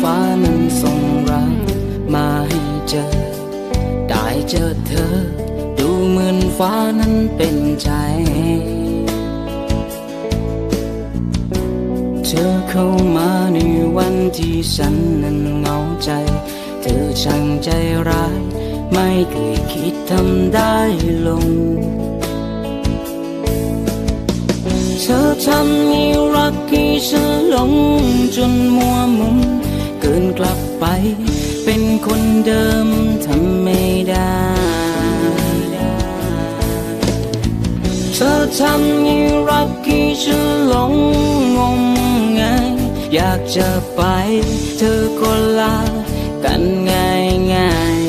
ฟ้านั้นส่งรักมาให้เจอ ได้เจอเธอ ดูเหมือนฟ้านั้นเป็นใจ เธอเข้ามาในวันที่ฉันนั้นเหงาใจ เธอช่างใจร้าย ไม่เคยคิดทำได้ลงเธอทำให้รักที่ฉันหลงจนมัว ธอทำให้รักที่ฉันหลงงมงายอยากจะไป เธอก็ลากันง่ายง่าย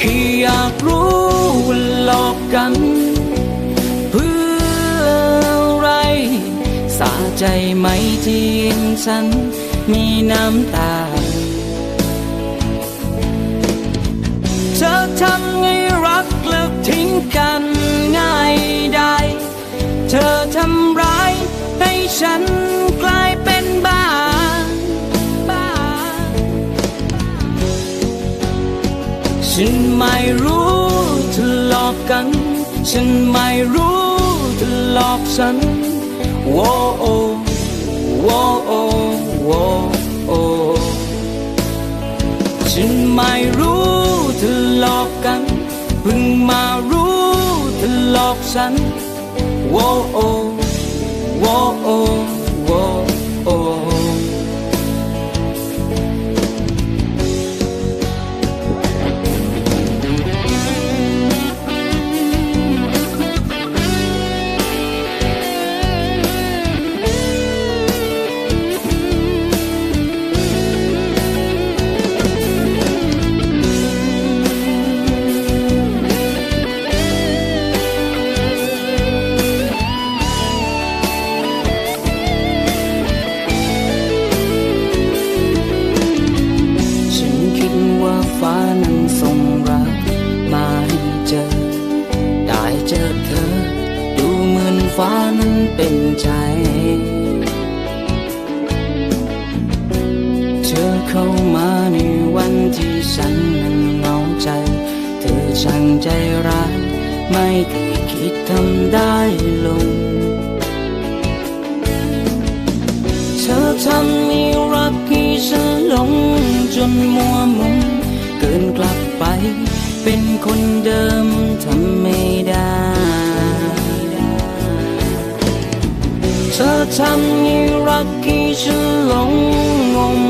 ค่อยากรู้ว่าหลอกกัน เพื่ออะไร สาใจไหมที่เห็นฉันมีน้ำตา ทำให้รักเลิกทิ้งกันง่ายได้ เธอทำร้ายให้ฉันกลายเป็นบ้าบ้า ฉันไม่รู้เธอหลอกกัน ฉันไม่รู้เธอหลอกฉันโว้โอโว้โอโว้โอฉันไม่รู้ กันเพิ่งมารู้เธอหลอกฉันโอ้โอ ฟ้านั้นส่งรักมาให้เจอ ได้เจอเธอ ดูเหมือนฟ้านั้นเป็นใจ เธอเข้ามาในวันที่ฉันนั้นเหงาใจ เธอช่างใจร้ายไม่เคยคิดทำได้ลง เธอทำให้รักที่ฉันหลงจนมัวม เป็นคนเดิมทำไม่ได้ เธอทำให้รักที่ฉันหลงงม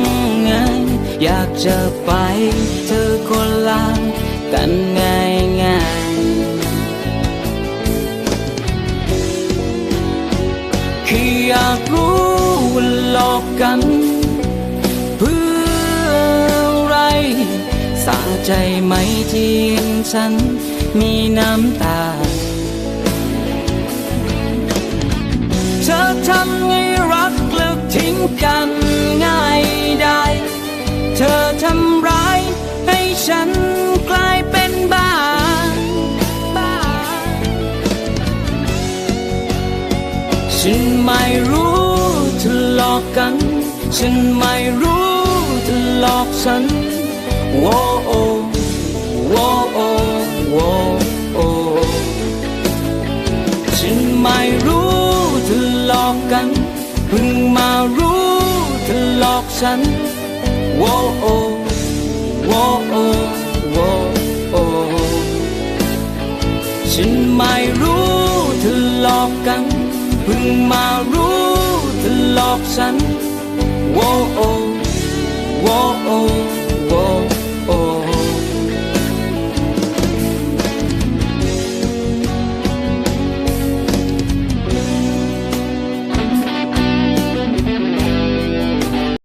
งายอยากจะไปเธอก็ลากันง่ายง่ายแค่อยากรู้ว่าหลอกกัน ใจไหมที่เห็นฉันมีน้ำตา เธอทำให้รักเลิกทิ้งกันง่ายได้ เธอทำร้ายให้ฉันกลายเป็นบ้าบ้าฉันไม่รู้เธอหลอกกัน ฉันไม่รู้เธอหลอกฉัน ฉันไม่รู้เธอหลอกกันเพิ่งมารู้เธอหลอกฉันโว้โอโว้โอโว้โอ้ฉันไม่รู้เธอหลอกกันเพิ่งมารู้เธอหลอกฉันโว้โอโว้โอ